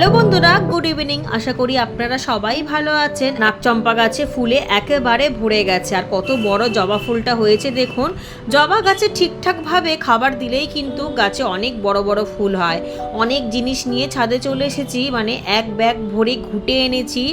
Hello বন্ধুরা good evening আশা করি আপনারা সবাই ভালো আছেন। নাকচম্পা গাছে ফুলে একেবারে ভরে গেছে। আর কত বড় জবা ফুলটা হয়েছে দেখুন। জবা গাছে ঠিকঠাকভাবে খাবার দিলেই কিন্তু গাছে অনেক বড় বড় ফুল হয়। অনেক জিনিস নিয়ে ছাদে চলে এসেছি মানে এক ব্যাগ ভরে ঘুটে এনেছি।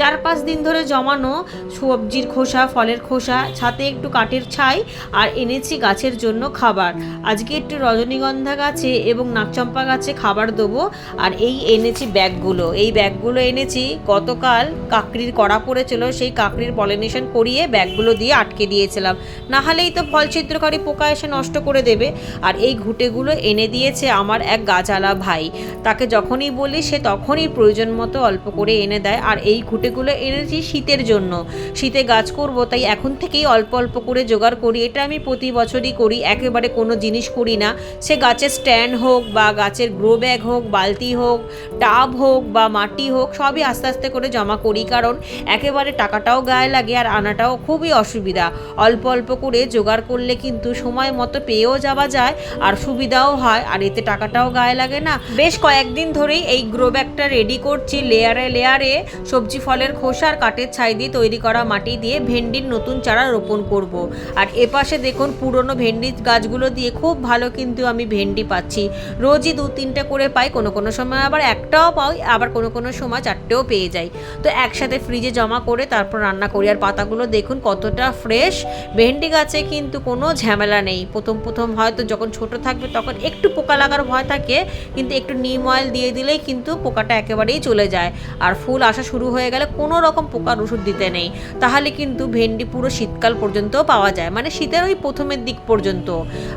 চার পাঁচ দিন ধরে জমানো সবজির খোসা, ফলের খোসা, ছাতে একটু কাঠের ছাই আর এনেছি গাছের জন্য খাবার। আজকে একটু রজনীগন্ধা গাছে এবং নাকচম্পা গাছে খাবার দেবো। আর এই এনেছি ব্যাগগুলো। এই ব্যাগগুলো এনেছি, গতকাল কাকড়ির কড়া পড়েছিল, সেই কাকড়ির পলিনেশন করিয়ে ব্যাগগুলো দিয়ে আটকে দিয়েছিলাম। না হলেই তো ফল ছিদ্রকারী পোকা এসে নষ্ট করে দেবে। আর এই ঘুঁটেগুলো এনে দিয়েছে আমার এক গাছালা ভাই। তাকে যখনই বলি, সে তখনই প্রয়োজন মতো অল্প করে এনে দেয়। আর এই ঘুঁটেগুলো এনেছি শীতের জন্য। শীতে গাছ করব, তাই এখন থেকেই অল্প অল্প করে জোগাড় করি। এটা আমি প্রতি বছরই করি, একেবারে কোনো জিনিস করি না। সে গাছের স্ট্যান্ড হোক বা গাছের গ্রো ব্যাগ হোক, বালতি হোক টাব হোক বা মাটি হোক, সবই আস্তে আস্তে করে জমা করি। কারণ একেবারে টাকাটাও গায়ে লাগে আর আনাটাও খুবই অসুবিধা। অল্প অল্প করে জোগাড় করলে কিন্তু সময় মতো পেয়েও যাওয়া যায় আর সুবিধাও হয় আর এতে টাকাটাও গায়ে লাগে না। বেশ কয়েকদিন ধরেই এই গ্রো ব্যাগটা রেডি করছি। লেয়ারে লেয়ারে সবজি ফলের খোসা আর কাঠের ছাই দিয়ে তৈরি করা মাটি দিয়ে ভেন্ডির নতুন চারা রোপণ করব। আর এপাশে দেখুন পুরনো ভেন্ডি গাছগুলো দিয়ে খুব ভালো কিন্তু আমি ভেন্ডি পাচ্ছি। রোজই দু তিনটে করে পাই, কোনো কোনো সময় আবার একটাও পাই আবার কোনো কোনো সময় চারটেও পেয়ে যাই। তো একসাথে ফ্রিজে জমা করে তারপর রান্না করি। আর পাতাগুলো দেখুন কতটা ফ্রেশ ভেন্ডি গাছে কিন্তু কোনো ঝামেলা নেই। প্রথম প্রথম হয়তো যখন ছোট থাকবে তখন একটু পোকা লাগার ভয় থাকে, কিন্তু একটু নিম অয়েল দিয়ে দিলেই কিন্তু পোকাটা একেবারেই চলে যায়। আর ফুল আসা শুরু হয়ে গেলে কোনো রকম পোকার ওষুধ দিতে নেই। তাহলে কিন্তু ভেন্ডি পুরো শীতকাল পর্যন্তও পাওয়া যায়। মানে শীতের ওই প্রথমের দিক পর্যন্ত।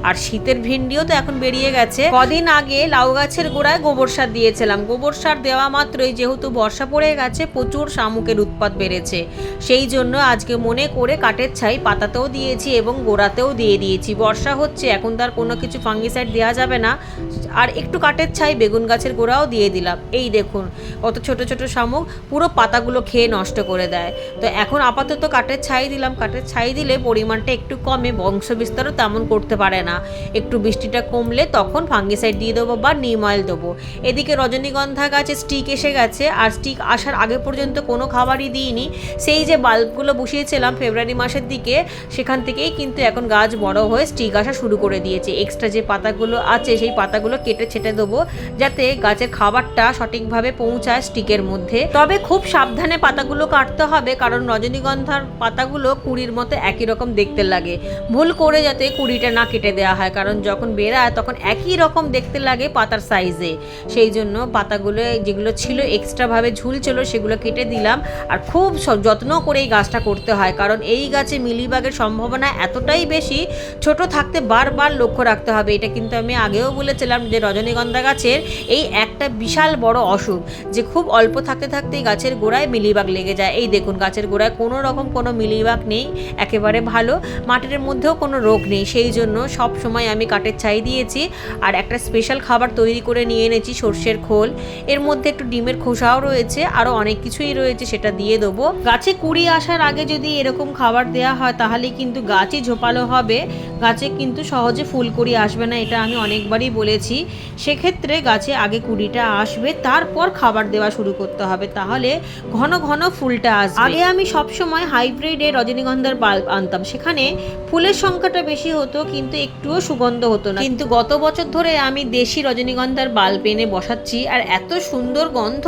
আর শীতের ভেন্ডিও তো এখন বেরিয়ে গেছে। কদিন আগে লাউ গাছের গোড়ায় গোবর সার দিয়েছিলাম। গোবর সার দেওয়া মাত্রই যেহেতু বর্ষা পড়ে গেছে, প্রচুর শামুকের উৎপাত বেড়েছে। সেই জন্য আজকে মনে করে কাঠের ছাই পাতাতেও দিয়েছি এবং গোড়াতেও দিয়ে দিয়েছি। বর্ষা হচ্ছে, এখন তার কোনো কিছু ফাঙ্গিসাইড দেওয়া যাবে না। আর একটু কাঠের ছাই বেগুন গাছের গোড়াও দিয়ে দিলাম। এই দেখুন, কত ছোট ছোট শামুক, পুরো পাতাগুলো খেয়ে নষ্ট করে দেয়। তো এখন আপাতত কাঠের ছাই দিলাম। কাঠের ছাই দিলে পরিমাণটা একটু কমে, বংশ বিস্তারও তেমন করতে পারে না। একটু বৃষ্টিটা কমলে তখন ফাঙ্গিসাইড দিয়ে দেবো বা নিম অয়েল দেবো। এদিকে রজনীগন্ধা গাছে স্টিক এসে গেছে, আর স্টিক আসার আগে পর্যন্ত কোনো খাবারই দিইনি। সেই যে বাল্বগুলো বসিয়েছিলাম ফেব্রুয়ারি মাসের দিকে, সেখান থেকেই কিন্তু এখন গাছ বড় হয়ে স্টিক আসা শুরু করে দিয়েছে। এক্সট্রা যে পাতাগুলো আছে, সেই পাতাগুলো কেটে ছেটে দেবো, যাতে গাছের খাবারটা সঠিকভাবে পৌঁছায় স্টিকের মধ্যে। তবে খুব সাবধানে পাতাগুলো কাটতে হবে, কারণ রজনীগন্ধার পাতাগুলো কুড়ির মতো একই রকম দেখতে লাগে। ভুল করে যাতে কুড়িটা না কেটে দেওয়া হয়, কারণ যখন বেরায় তখন একই রকম দেখতে লাগে পাতার সাইজে সেই জন্য পাতাগুলো যেগুলো ছিল এক্সট্রাভাবে ঝুলছিল সেগুলো কেটে দিলাম। আর খুব যত্ন করে এই গাছটা করতে হয়, কারণ এই গাছে মিলিবাগের সম্ভাবনা এতটাই বেশি, ছোট থাকতে বারবার লক্ষ্য রাখতে হবে। এটা কিন্তু আমি আগেও বলেছিলাম যে রজনীগন্ধা গাছের এই একটা বিশাল বড় অসুখ, যে খুব অল্প থাকতে থাকতেই গাছের গোড়ায় মিলিবাগ লেগে যায়। এই দেখুন, গাছের গোড়ায় কোনো রকম কোনো মিলিবাগ নেই, একেবারে ভালো। মাটির মধ্যেও কোনো রোগ নেই, সেই জন্য সব সময় আমি কাঠের ছাই দিয়েছি। আর একটা স্পেশাল খাবার তৈরি করে নিয়ে এনেছি সর্ষের খোল। এর মধ্যে একটু ডিমের খোসাও রয়েছে আরও অনেক কিছুই রয়েছে সেটা দিয়ে দেবো। গাছে কুড়ি আসার আগে যদি এরকম খাবার দেওয়া হয় তাহলে কিন্তু গাছই ঝোপালো হবে। গাছে কিন্তু সহজে ফুল কুড়ি আসবে না, এটা আমি অনেকবারই বলেছি। সেক্ষেত্রে গাছে আগে কুড়িটা আসবে, তারপর খাবার দেওয়া শুরু করতে হবে, তাহলে ঘন ঘন ফুলটা আসবে। আগে আমি সবসময় হাইব্রিডে রজনীগন্ধার বাল্ব আনতাম, সেখানে ফুলের সংখ্যাটা বেশি হতো, কিন্তু একটুও সুগন্ধ হতো না। কিন্তু গত বছর ধরে আমি দেশি রজনীগন্ধার বাল্ব এনে বসাচ্ছি, আর এত সুন্দর গন্ধ,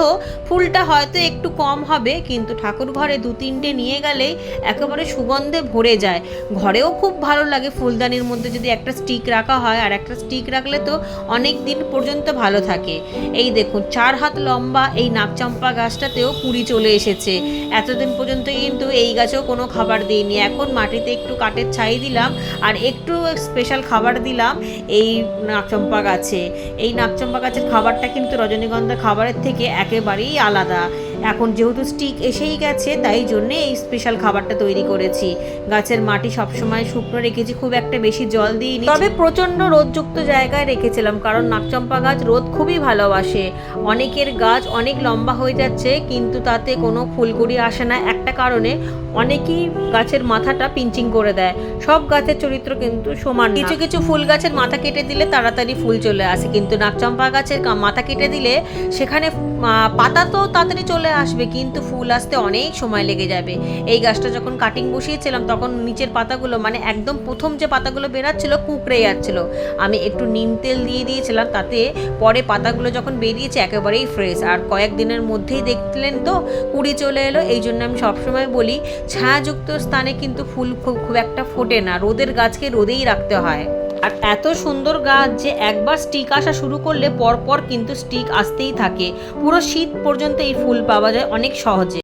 ফুলটা হয়তো একটু কম হবে, কিন্তু ঠাকুর ঘরে দু তিনটে নিয়ে গেলেই একেবারে সুগন্ধে ভরে যায়। ঘরেও খুব ভালো লাগে ফুলদানির মধ্যে যদি একটা স্টিক রাখা হয়, আর একটা স্টিক রাখলে তো অনেক দিন পর্যন্ত ভালো থাকে। এই দেখুন, চার হাত লম্বা এই নাকচম্পা গাছটাতেও কুড়ি চলে এসেছে। এতদিন পর্যন্ত কিন্তু এই গাছেও কোনো খাবার দিইনি। এখন মাটিতে একটু কাঠের ছাই দিলাম, আর একটু স্পেশাল খাবার দিলাম এই নাকচম্পা গাছে। এই নাকচম্পা গাছের খাবারটা কিন্তু রজনীগন্ধা খাবারের থেকে একেবারেই আলাদা। এখন যেহেতু স্টিক এসেই গেছে, তাই জন্যে এই স্পেশাল খাবারটা তৈরি করেছি। গাছের মাটি সবসময় শুকনো রেখেছি, খুব একটা বেশি জল দিইনি। তবে প্রচণ্ড রোদযুক্ত জায়গায় রেখেছিলাম, কারণ নাকচম্পা গাছ রোদ খুবই ভালোবাসে। অনেকের গাছ অনেক লম্বা হয়ে যাচ্ছে, কিন্তু তাতে কোনো ফুলকুড়ি আসে না। একটা কারণে অনেকেই গাছের মাথাটা পিঞ্চিং করে দেয়। সব গাছের চরিত্র কিন্তু সমান কিছু কিছু ফুল গাছের মাথা কেটে দিলে তাড়াতাড়ি ফুল চলে আসে, কিন্তু নাকচম্পা গাছের মাথা কেটে দিলে সেখানে পাতা তো তাড়াতাড়ি চলে আসবে, কিন্তু ফুল আসতে অনেক সময় লেগে যাবে। এই গাছটা যখন কাটিং বসিয়েছিলাম, তখন নিচের পাতাগুলো মানে একদম প্রথম যে পাতাগুলো বেরাচ্ছিল, কুকড়ে যাচ্ছিল। আমি একটু নিম তেল দিয়ে দিয়েছিলাম, তাতে পরে পাতাগুলো যখন বেরিয়েছে, একেবারেই ফ্রেশ আর কয়েকদিনের মধ্যেই দেখলেন তো, কুড়ি চলে এলো। এই জন্য আমি সবসময় বলি, ছায়াযুক্ত স্থানে কিন্তু ফুল খুব খুব একটা ফোটে না। রোদের গাছকে রোদেই রাখতে হয়। আর এত সুন্দর গাছ যে একবার স্টিক আসা শুরু করলে পরপর কিন্তু স্টিক আসতেই থাকে। পুরো শীত পর্যন্ত এই ফুল পাওয়া যায় অনেক সহজে।